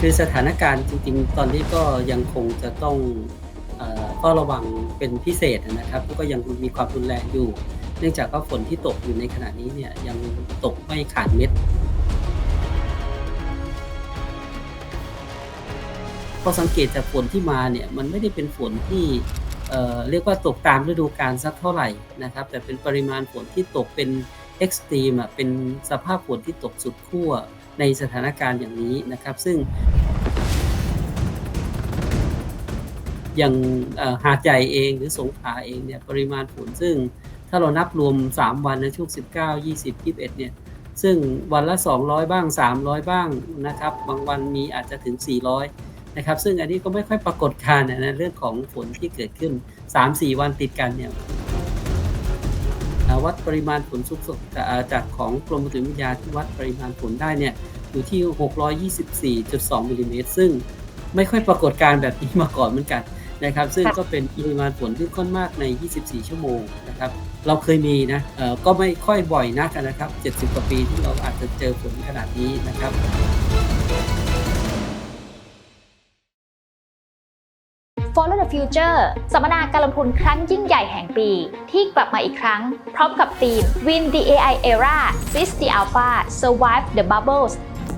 คือสถานการณ์จริงๆ ตอนนี้ก็ยังคงจะต้องเอ่อเฝ้าระวังเป็นพิเศษนะครับ ก็ยังมีความรุนแรงอยู่ เนื่องจากว่าฝนที่ตกอยู่ในขณะนี้เนี่ยยังตกไม่ขาดเม็ดพอสังเกตจากฝนที่มาเนี่ยมันไม่ได้เป็นฝนที่เอ่อเรียกว่าตกตามฤดูกาลสักเท่าไหร่นะครับ แต่เป็นปริมาณฝนที่ตกเป็นเอ็กซ์ตรีมอะเป็นสภาพฝนที่ตกสุดขั้ว ในสถานการณ์อย่างนี้นะครับ ซึ่งอย่างหาดใหญ่เองหรือสงขลาเองเนี่ยปริมาณฝนซึ่งถ้าเรานับรวม 3 วันในช่วง 19 20 21เนี่ยซึ่งวันละ 200 บ้าง 300 บ้างนะครับ บางวันมีอาจจะถึง 400 นะครับ ซึ่งอันนี้ก็ไม่ค่อยปรากฏการณ์นะเรื่องของฝนที่เกิดขึ้น 3-4 วันติดกันเนี่ย วัดปริมาณฝนสุกสดอ่าจากของกรมอุตุนิยมวิทยาที่วัดปริมาณฝนได้เนี่ยอยู่ที่ 624.2มิลลิเมตรซึ่งไม่ค่อยปรากฏการณ์แบบนี้มาก่อนเหมือนกันนะครับ ซึ่งค่ะก็เป็นปริมาณฝนที่ค่อนมากใน 24 ชั่วโมงนะครับ เราเคยมีนะเอ่อก็ไม่ค่อยบ่อยนักนะครับ 70 กว่าปีที่เราอาจจะเจอฝนขนาดนี้นะครับ Follow the Future สัมมนาการลงทุนครั้งยิ่งใหญ่แห่งปี ที่กลับมาอีกครั้ง พร้อมกับธีม Win the AI Era Seize the Alpha Survive the Bubbles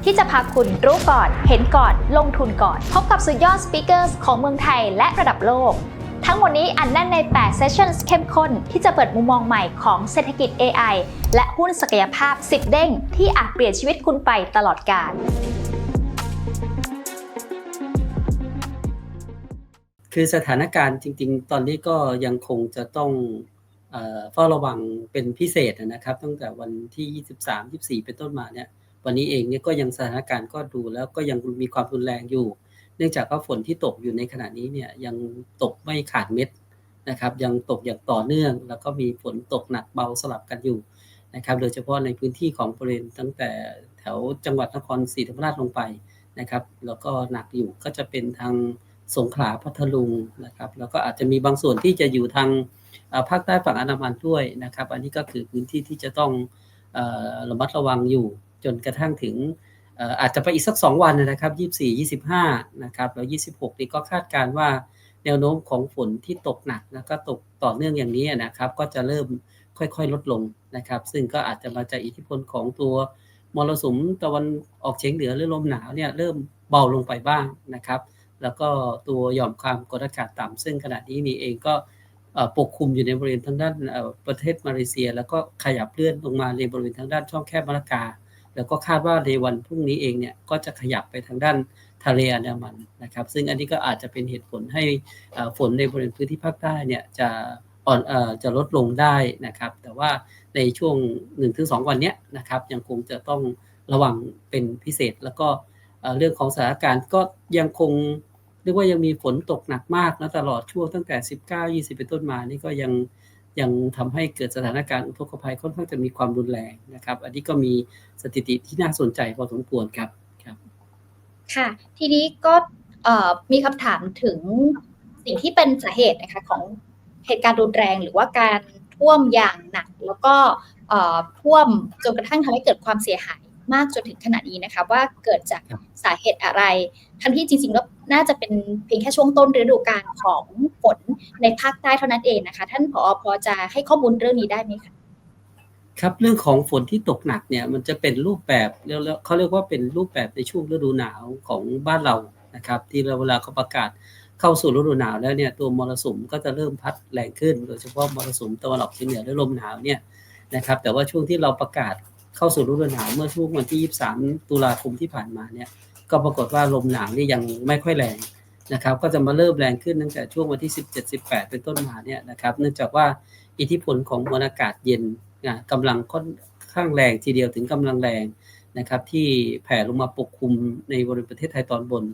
ที่จะพาคุณรู้ก่อน เห็นก่อน ลงทุนก่อน พบกับสุดยอดสปีกเกอร์ของเมืองไทยและระดับโลก ทั้งหมดนี้อันแน่นใน8 Sessions เข้มข้น ที่จะเปิดมุมมองใหม่ของเศรษฐกิจ AI และหุ้นศักยภาพ 10 เด้ง ที่อาจเปลี่ยนชีวิตคุณไปตลอดกาล คือสถานการณ์จริง ๆ ตอนนี้ก็ยังคงจะต้องเฝ้าระวังเป็นพิเศษนะครับ ตั้งแต่วันที่ 23 24 เป็นต้นมาเนี่ยวันนี้เองเนี่ยก็ยังสถานการณ์ก็ดูแล้วก็ยังมีความรุนแรงอยู่ เนื่องจากว่าฝนที่ตกอยู่ในขณะนี้เนี่ยยังตกไม่ขาดเม็ดนะครับ ยังตกอย่างต่อเนื่อง แล้วก็มีฝนตกหนักเบาสลับกันอยู่นะครับ โดยเฉพาะในพื้นที่ของบริเวณตั้งแต่แถวจังหวัดนครศรีธรรมราชลงไปนะครับ แล้วก็หนักอยู่ก็จะเป็นทาง สงขลาพัทลุงนะครับแล้วก็อาจจะมีบางส่วนที่จะอยู่ทางภาคใต้ฝั่งอันดามันด้วยนะครับ อันนี้ก็คือพื้นที่ที่จะต้องระมัดระวังอยู่จนกระทั่งถึงอาจจะไปอีกสัก 2 วันนะครับ 24 25 นะครับแล้ว 26 นี่ก็คาดการณ์ว่าแนวโน้มของฝนที่ตกหนักแล้วก็ตกต่อเนื่องอย่างนี้นะครับ ก็จะเริ่มค่อยๆ ลดลงนะครับ ซึ่งก็อาจจะมาจากอิทธิพลของตัวมรสุมตะวันออกเฉียงเหนือหรือลมหนาวเนี่ยเริ่มเบาลงไปบ้างนะครับ แล้วก็ตัวหย่อมความกดอากาศต่ำซึ่งขณะนี้นี่เองก็ปกคลุมอยู่ในบริเวณทางด้านประเทศมาเลเซีย แล้วก็ขยับเลื่อนลงมาในบริเวณทางด้านช่องแคบมาลากา แล้วก็คาดว่าในวันพรุ่งนี้เองเนี่ยก็จะขยับไปทางด้านทะเลอันดามันนะครับ ซึ่งอันนี้ก็อาจจะเป็นเหตุผลให้ฝนในบริเวณพื้นที่ภาคใต้เนี่ยจะอ่อนจะลดลงได้นะครับ แต่ว่าในช่วง 1-2 วันเนี้ยนะครับยังคงจะต้องระวังเป็นพิเศษแล้วก็เรื่องของสถานการณ์ก็ยังคง รียกว่ายังมีฝนตกหนักมากนะตลอดช่วงตั้งแต่ 19-20 เป็นต้นมานี่ก็ยังยังทำให้เกิดสถานการณ์อุทกภัยค่อนข้างจะมีความรุนแรงนะครับ อันนี้ก็มีสถิติที่น่าสนใจพอสมควรครับครับ ค่ะ ทีนี้ก็มีคำถามถึงสิ่งที่เป็นสาเหตุนะคะของเหตุการณ์รุนแรงหรือว่าการท่วมอย่างหนัก แล้วก็ท่วมจนกระทั่งทำให้เกิดความเสียหาย มากจนถึงขนาดนี้นะคะว่าเกิดจากครับสาเหตุอะไร ทั้งที่จริงๆแล้วน่าจะเป็นเพียงแค่ช่วงต้นฤดูกาลของฝนในภาคใต้เท่านั้นเองนะคะ ท่านผอพอจะให้ข้อมูลเรื่องนี้ได้ไหมคะครับเรื่องของฝนที่ตกหนักเนี่ยมันจะเป็นรูปแบบเรียกเขาเรียกว่าเป็นรูปแบบในช่วงฤดูหนาวของบ้านเรานะครับ ที่เราเวลาเขาประกาศเข้าสู่ฤดูหนาวแล้วเนี่ยตัวมรสุมก็จะเริ่มพัดแรงขึ้น โดยเฉพาะมรสุมตะวันออกเฉียงเหนือและลมหนาวเนี่ยนะครับแต่ว่าช่วงที่เราประกาศ เข้าสู่ฤดูหนาวเมื่อช่วงวันที่ 23 ตุลาคมที่ผ่านมาเนี่ยก็ปรากฏว่าลมหนาวนี่ยังไม่ค่อยแรงนะครับก็จะมาเริ่มแรงขึ้นตั้งแต่ช่วงวันที่ 17 18 เป็นต้นมาเนี่ยนะครับเนื่องจากว่าอิทธิพลของมวลอากาศเย็นอ่ากำลังค่อนข้างแรงทีเดียวถึงกำลังแรงนะครับที่แผ่ลงมาปกคลุมในบริเวณประเทศไทยตอนบน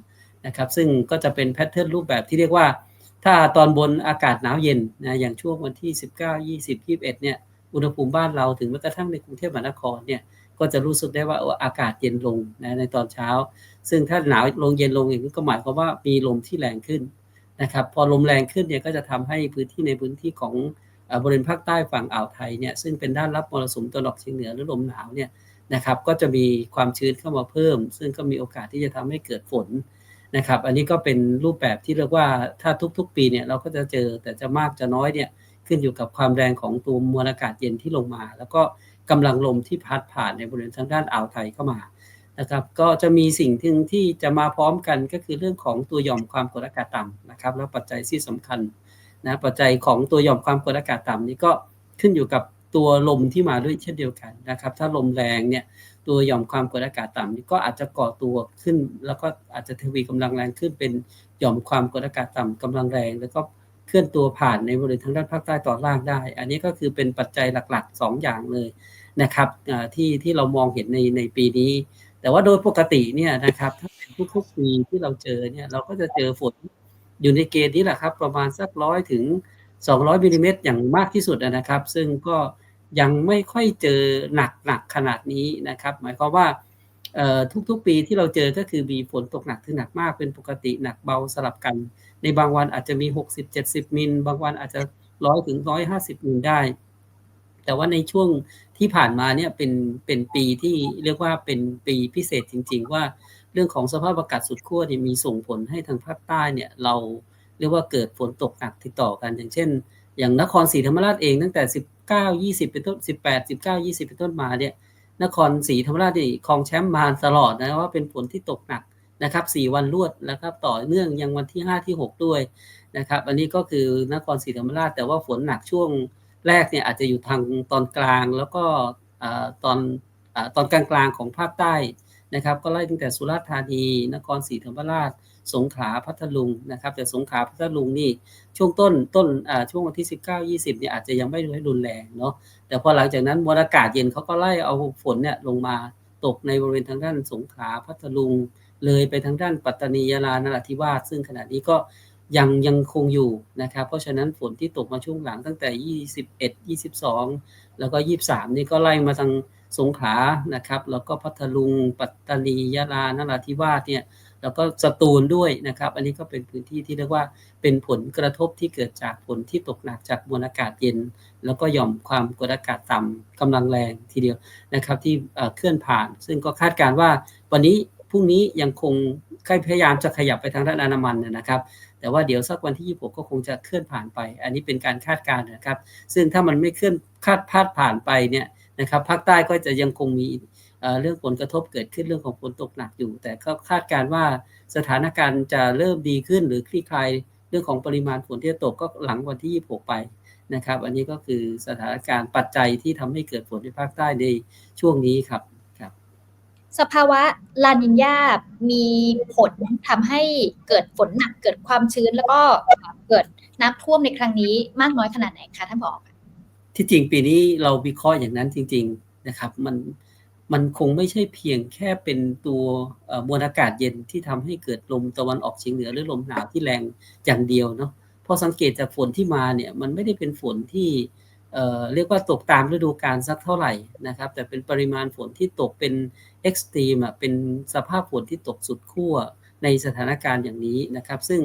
นะครับซึ่งก็จะเป็นแพทเทิร์นรูปแบบที่เรียกว่า ถ้าตอนบนอากาศหนาวเย็นนะอย่างช่วงวันที่ 19 20 21เนี่ย อุณหภูมิบ้านเราถึงแม้กระทั่งในกรุงเทพมหานครเนี่ยก็จะรู้สึกได้ว่าอากาศเย็นลงนะในตอนเช้า ซึ่งถ้าหนาวลงเย็นลงอย่างนี้ก็หมายความว่ามีลมที่แรงขึ้นนะครับพอลมแรงขึ้นเนี่ยก็จะทำให้พื้นที่ในพื้นที่ของบริเวณภาคใต้ฝั่งอ่าวไทยเนี่ยซึ่งเป็นด้านรับมรสุมตะวันออกเฉียงเหนือหรือลมหนาวเนี่ยนะครับก็จะมีความชื้นเข้ามาเพิ่ม ซึ่งก็มีโอกาสที่จะทำให้เกิดฝนนะครับอันนี้ก็เป็นรูปแบบที่เรียกว่าถ้าทุกๆ ปีเนี่ยเราก็จะเจอแต่จะมากจะน้อยเนี่ย ขึ้นอยู่กับความแรงของตัวมวลอากาศเย็นที่ลงมา แล้วก็กำลังลมที่พัดผ่านในบริเวณทางด้านอ่าวไทยเข้ามานะครับ ก็จะมีสิ่งที่ที่จะมาพร้อมกันก็คือเรื่องของตัวหย่อมความกดอากาศต่ำนะครับ แล้วปัจจัยที่สำคัญนะปัจจัยของตัวหย่อมความกดอากาศต่ำนี้ก็ขึ้นอยู่กับตัวลมที่มาด้วยเช่นเดียวกันนะครับ ถ้าลมแรงเนี่ยตัวหย่อมความกดอากาศต่ำนี้ก็อาจจะก่อตัวขึ้น แล้วก็อาจจะทวีกำลังแรงขึ้นเป็นหย่อมความกดอากาศต่ำกำลังแรง แล้วก็ ลื่อนตัวผ่านในบริเวณทางด้านภาคใต้ตอนล่างได้ อันนี้ก็คือเป็นปัจจัยหลักๆ 2 อย่างเลยนะครับที่ที่เรามองเห็นในในปีนี้ แต่ว่าโดยปกติเนี่ยนะครับถ้าเป็นทุกๆปีที่เราเจอเนี่ยเราก็จะเจอฝนอยู่ในเกณฑ์นี้แหละครับ ประมาณสักร้อยถึง 200มิลลิเมตรอย่างมากที่สุดนะครับ ซึ่งก็ยังไม่ค่อยเจอหนักหนักขนาดนี้นะครับ หมายความว่า ทุกๆปีที่เราเจอก็คือมีฝนตกหนักถึงหนักมากเป็นปกติหนักเบาสลับกัน ในบางวันอาจจะมี 60-70 มิล บางวันอาจจะร้อยถึง150มิลได้ แต่ว่าในช่วงที่ผ่านมาเนี่ยเป็นเป็นปีที่เรียกว่าเป็นปีพิเศษจริง ๆ ว่าเรื่องของสภาพอากาศสุดขั้วเนี่ยมีส่งผลให้ทางภาคใต้เนี่ยเราเรียกว่าเกิดฝนตกหนักติดต่อกัน อย่างเช่น อย่างนครศรีธรรมราชเองตั้งแต่ 19 20 เป็นต้น 18 19 20 เป็นต้นมาเนี่ย นครศรีธรรมราชที่ครองแชมป์มาตลอดนะว่าเป็นฝนที่ตกหนักนะครับ4วันรวดนะครับต่อเนื่องยังวันที่ 5 ที่ 6 ด้วยนะครับ อันนี้ก็คือนครศรีธรรมราช แต่ว่าฝนหนักช่วงแรกเนี่ยอาจจะอยู่ทางตอนกลางแล้วก็ตอนตอนกลางกลางของภาคใต้ นะครับก็ไล่ตั้งแต่สุราษฎร์ธานี นครศรีธรรมราช สงขลาพัทลุงนะครับ แต่สงขลาพัทลุงนี่ช่วงต้นต้นช่วงวันที่ 19 20เนี่ยอาจจะยังไม่รุนแรงเนาะแต่พอหลังจากนั้นมวลอากาศเย็นเขาก็ไล่เอาฝนเนี่ยลงมาตกในบริเวณทางด้านสงขลาพัทลุง เลยไปทางด้านปัตตานียะลานราธิวาสซึ่งขณะนี้ก็ยังยังคงอยู่นะครับ เพราะฉะนั้นฝนที่ตกมาช่วงหลังตั้งแต่ 21 22 แล้วก็ 23 นี่ก็ไล่มาทาง สงขลานะครับ แล้วก็พัทลุง ปัตตานียะลานราธิวาสเนี่ยแล้วก็สตูลด้วยนะครับ อันนี้ก็เป็นพื้นที่ที่เรียกว่าเป็นผลกระทบที่เกิดจากฝนที่ตกหนักจากมวลอากาศเย็น แล้วก็หย่อมความกดอากาศต่ำกำลังแรงทีเดียวนะครับที่เคลื่อนผ่าน ซึ่งก็คาดการว่าวันนี้พรุ่งนี้ยังคงพยายามจะขยับไปทางด้านอนามันนะครับ แต่ว่าเดี๋ยวสักวันที่ 26 ก็คงจะเคลื่อนผ่านไป อันนี้เป็นการคาดการณ์นะครับ ซึ่งถ้ามันไม่เคลื่อนคาดพาดผ่านไปเนี่ย นะครับภาคใต้ก็จะยังคงมีเรื่องผลกระทบเกิดขึ้นเรื่องของฝนตกหนักอยู่ แต่ก็คาดการว่าสถานการณ์จะเริ่มดีขึ้น หรือคลี่คลายเรื่องของปริมาณฝนที่จะตกก็หลังวันที่ 26 ไปนะครับ อันนี้ก็คือสถานการณ์ปัจจัยที่ทำให้เกิดฝนในภาคใต้ในช่วงนี้ครับครับ สภาวะลานินยามีผลทำให้เกิดฝนหนักเกิดความชื้นแล้วก็เกิดน้ำท่วมในครั้งนี้มากน้อยขนาดไหนคะท่านผอก ที่จริงปีนี้เราวิเคราะห์อย่างนั้นจริง ๆนะครับ มันมันคงไม่ใช่เพียงแค่เป็นตัวมวลอากาศเย็นที่ทำให้เกิดลมตะวันออกเฉียงเหนือหรือลมหนาวที่แรงอย่างเดียวเนาะพอสังเกตจากฝนที่มาเนี่ยมันไม่ได้เป็นฝนที่เอ่อเรียกว่าตกตามฤดูกาลสักเท่าไหร่นะครับ แต่เป็นปริมาณฝนที่ตกเป็นเอ็กซ์ตรีมอะเป็นสภาพฝนที่ตกสุดขั้วในสถานการณ์อย่างนี้นะครับ ซึ่ง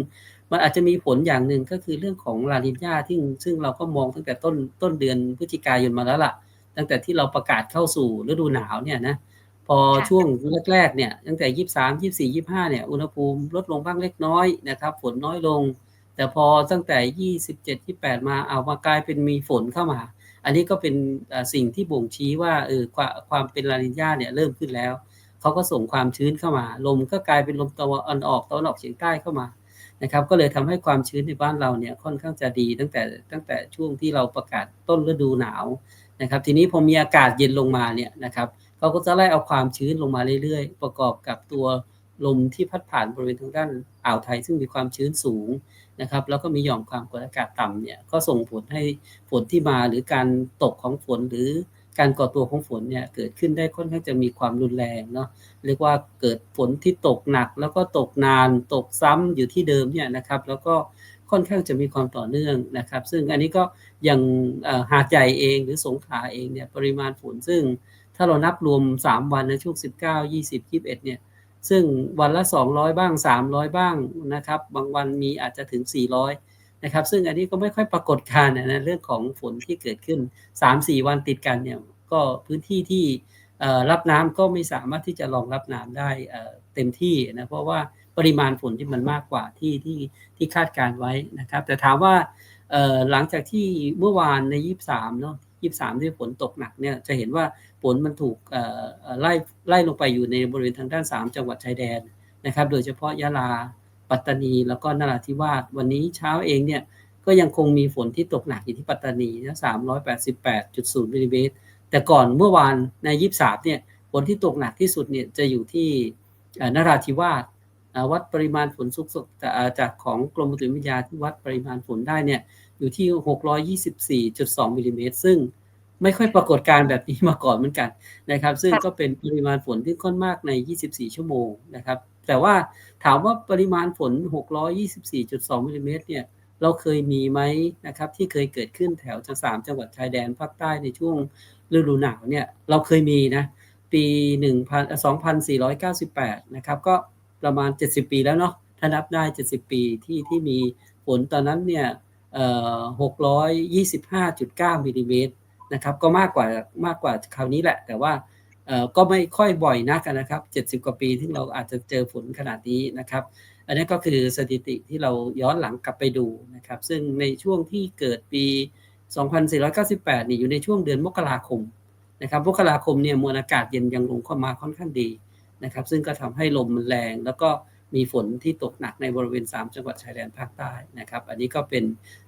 มันอาจจะมีผลอย่างหนึ่งก็คือเรื่องของลานินญาที่ซึ่งเราก็มองตั้งแต่ต้นต้นเดือนพฤศจิกายนมาแล้วล่ะ ตั้งแต่ที่เราประกาศเข้าสู่ฤดูหนาวเนี่ยนะพอช่วงแรกๆเนี่ยตั้งแต่ยี่สามยี่สี่ยี่ห้าเนี่ยอุณหภูมิลดลงบ้างเล็กน้อยนะครับฝนน้อยลง แต่พอตั้งแต่ยี่สิบเจ็ดยี่แปดมาเอามากลายเป็นมีฝนเข้ามา อันนี้ก็เป็นสิ่งที่บ่งชี้ว่าเออความเป็นลานินญาเนี่ยเริ่มขึ้นแล้วเขาก็ส่งความชื้นเข้ามา ลมก็กลายเป็นลมตะวันออกตะวันออกเฉียงใต้เข้ามา นะครับก็เลยทำให้ความชื้นในบ้านเราเนี่ยค่อนข้างจะดีตั้งแต่ตั้งแต่ช่วงที่เราประกาศต้นฤดูหนาวนะครับทีนี้พอมีอากาศเย็นลงมาเนี่ยนะครับเขาก็จะไล่เอาความชื้นลงมาเรื่อยๆ ประกอบกับตัวลมที่พัดผ่านบริเวณทางด้านอ่าวไทย ซึ่งมีความชื้นสูงนะครับแล้วก็มีหย่อมความกดอากาศต่ำเนี่ยก็ส่งผลให้ฝนที่มาหรือการตกของฝนหรือ การก่อตัวของฝนเนี่ยเกิดขึ้นได้ค่อนข้างจะมีความรุนแรงเนาะเรียกว่าเกิดฝนที่ตกหนัก แล้วก็ตกนานตกซ้ำอยู่ที่เดิมเนี่ยนะครับแล้วก็ค่อนข้างจะมีความต่อเนื่องนะครับ ซึ่งอันนี้ก็อยังหาดใหญ่เองหรือสงขลาเองเนี่ยปริมาณฝนซึ่งถ้าเรานับรวม 3 วันในช่วง 19 20 21เนี่ยซึ่งวันละ 200 บ้าง 300 บ้างนะครับ บางวันมีอาจจะถึง 400 นะครับ ซึ่งอันนี้ก็ไม่ค่อยปรากฏการณ์ในเรื่องของฝนที่เกิดขึ้น 3-4 วันติดกันเนี่ยก็พื้นที่ที่รับน้ำก็ไม่สามารถที่จะรองรับน้ำได้เต็มที่นะเพราะว่าปริมาณฝนที่มันมากกว่าที่ที่ที่คาดการไว้นะครับ แต่ถามว่าหลังจากที่เมื่อวานใน 23เนาะ23 ที่ฝนตกหนักเนี่ยจะเห็นว่าฝนมันถูกไล่ไล่ลงไปอยู่ในบริเวณทางด้าน 3 จังหวัดชายแดนนะครับ โดยเฉพาะยะลา ปัตตานี แล้วก็นราธิวาสวันนี้เช้าเองเนี่ยก็ยังคงมีฝนที่ตกหนักอยู่ที่ปัตตานีนะ388.0มิลลิเมตรแต่ก่อนเมื่อวานใน23เนี่ยฝนที่ตกหนักที่สุดเนี่ยจะอยู่ที่นราธิวาสวัดปริมาณฝนสุกจากของกรมอุตุนิยมวิทยาที่วัดปริมาณฝนได้เนี่ยอยู่ที่ 624.2มิลลิเมตรซึ่งไม่ค่อยปรากฏการแบบนี้มาก่อนเหมือนกันนะครับ ซึ่งก็เป็นปริมาณฝนที่ค่อนมากใน 24 ชั่วโมงนะครับ แต่ว่าถามว่าปริมาณฝน 624.2มิลลิเมตรเนี่ยเราเคยมีไหมนะครับที่เคยเกิดขึ้นแถวจังสามจังหวัดชายแดนภาคใต้ในช่วงฤดูหนาวเนี่ยเราเคยมีนะปี1 2498นะครับก็ประมาณ 70 ปีแล้วเนาะถ้านับได้ 70 ปีที่ที่มีฝนตอนนั้นเนี่ย625.9มิลลิเมตรนะครับก็มากกว่ามากกว่าคราวนี้แหละ แต่ว่า ก็ไม่ค่อยบ่อยนักนะครับ70 กว่าปีที่เราอาจจะเจอฝนขนาดนี้นะครับ อันนี้ก็คือสถิติที่เราย้อนหลังกลับไปดูนะครับ ซึ่งในช่วงที่เกิดปี 2498นี่อยู่ในช่วงเดือนมกราคมนะครับมกราคมเนี่ยมวลอากาศเย็นยังลงเข้ามาค่อนข้างดีนะครับ ซึ่งก็ทำให้ลมมันแรง แล้วก็มีฝนที่ตกหนักในบริเวณ 3 จังหวัดชายแดนภาคใต้นะครับ อันนี้ก็เป็น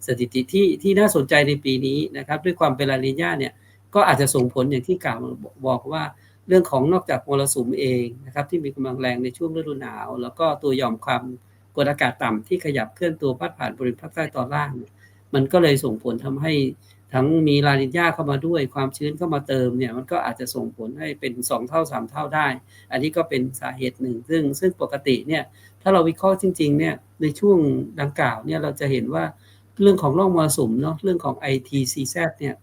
สถิติที่ที่น่าสนใจในปีนี้นะครับ ด้วยความเป็นลานีญาเนี่ยก็อาจจะส่งผลอย่างที่กล่าวบอกว่า เรื่องของนอกจากมรสุมเองนะครับที่มีกำลังแรงในช่วงฤดูหนาว แล้วก็ตัวหย่อมความกดอากาศต่ำที่ขยับเคลื่อนตัวพัดผ่านบริเวณภาคใต้ตอนล่าง มันก็เลยส่งผลทำให้ทั้งมีลานิญาเข้ามาด้วยความชื้นเข้ามาเติมเนี่ยมันก็อาจจะส่งผลให้เป็น 2 เท่า 3 เท่าได้ อันนี้ก็เป็นสาเหตุหนึ่ง ซึ่งซึ่งปกติเนี่ยถ้าเราวิเคราะห์จริงๆเนี่ยในช่วงดังกล่าวเนี่ยเราจะเห็นว่าเรื่องของร่องมรสุมเนาะเรื่องของ ITCZ เนี่ย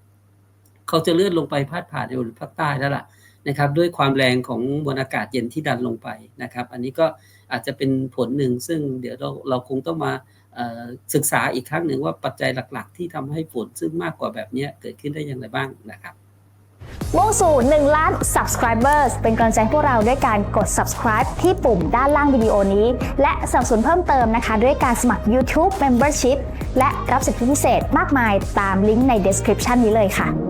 เขาจะเลื่อนลงไปพาดผ่านในบริเวณภาคใต้แล้วล่ะ นะครับด้วยความแรงของมวลอากาศเย็นที่ดันลงไปนะครับ อันนี้ก็อาจจะเป็นผลหนึ่งซึ่งเดี๋ยวเราเราคงต้องมาศึกษาอีกครั้งหนึ่งว่าปัจจัยหลักๆ ที่ทำให้ฝนซึ่งมากกว่าแบบนี้เกิดขึ้นได้อย่างไรบ้างนะครับมุ่งสู่1ล้าน subscribers เป็นกำลังใจให้พวกเราด้วยการกด subscribe ที่ปุ่มด้านล่างวิดีโอนี้ และสนับสนุนเพิ่มเติมนะคะ ด้วยการสมัคร YouTube Membership และรับสิทธิพิเศษมากมายตามลิงก์ใน description นี้เลยค่ะ